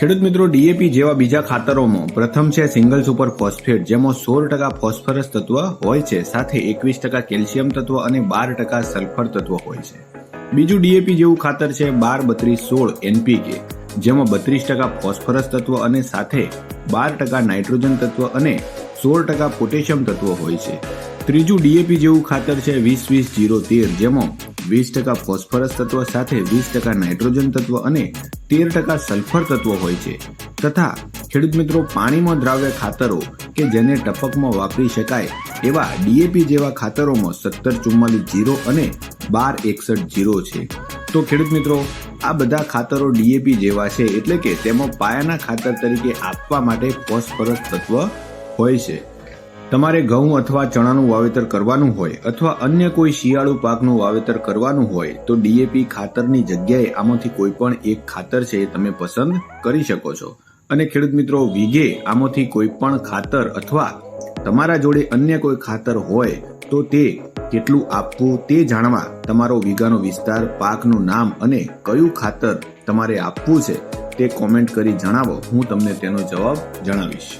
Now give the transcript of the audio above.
ખેડૂત મિત્રો, ડીએપી જેવા બીજા ખાતરોમાં પ્રથમ છે સિંગલ સુપર ફોસ્ફેટ, જેમાં સોળ ટકા ફોસ્ફરસ તત્વ હોય છે, સાથે એકવીસ ટકા કેલ્શિયમ તત્વ અને બાર ટકા સલ્ફર તત્વ હોય છે. બીજું ડીએપી જેવું ખાતર છે બાર બત્રીસ સોળ એનપીકે, જેમાં બત્રીસ ટકા ફોસ્ફરસ તત્વ અને સાથે બાર ટકા નાઇટ્રોજન તત્વ અને સોળ ટકા પોટેશિયમ તત્વ હોય છે. ત્રીજું ડીએપી જેવું ખાતર છે વીસ વીસ જીરો તેર, જેમાં વીસ ટકા ફોસ્ફરસ તત્વ સાથે વીસ ટકા નાઇટ્રોજન તત્વ અને તેર ટકા સલ્ફર તત્વો હોય છે. તથા ખેડૂત મિત્રો, પાણીમાં દ્રાવ્ય ખાતરો કે જેને ટપકમાં વાપરી શકાય એવા ડીએપી જેવા ખાતરોમાં સત્તર ચુમ્માલીસ જીરો અને બાર એકસઠ જીરો છે. તો ખેડૂત મિત્રો, આ બધા ખાતરો ડીએપી જેવા છે એટલે કે તેમાં પાયાના ખાતર તરીકે આપવા માટે ફોસ્ફરસ તત્વ હોય છે. તમારે ઘઉં અથવા ચણાનું વાવેતર કરવાનું હોય અથવા અન્ય કોઈ શિયાળુ પાકનું વાવેતર કરવાનું હોય, તો ડીએપી ખાતરની જગ્યાએ આમાંથી કોઈ પણ એક ખાતર છે એ તમે પસંદ કરી શકો છો. અને ખેડૂત મિત્રો, વીઘે આમાંથી કોઈ પણ ખાતર અથવા તમારા જોડે અન્ય કોઈ ખાતર હોય, તો તે કેટલું આપવું તે જાણવા તમારો વીઘાનો વિસ્તાર, પાકનું નામ અને કયું ખાતર તમારે આપવું છે તે કોમેન્ટ કરી જણાવો. હું તમને તેનો જવાબ જણાવીશ.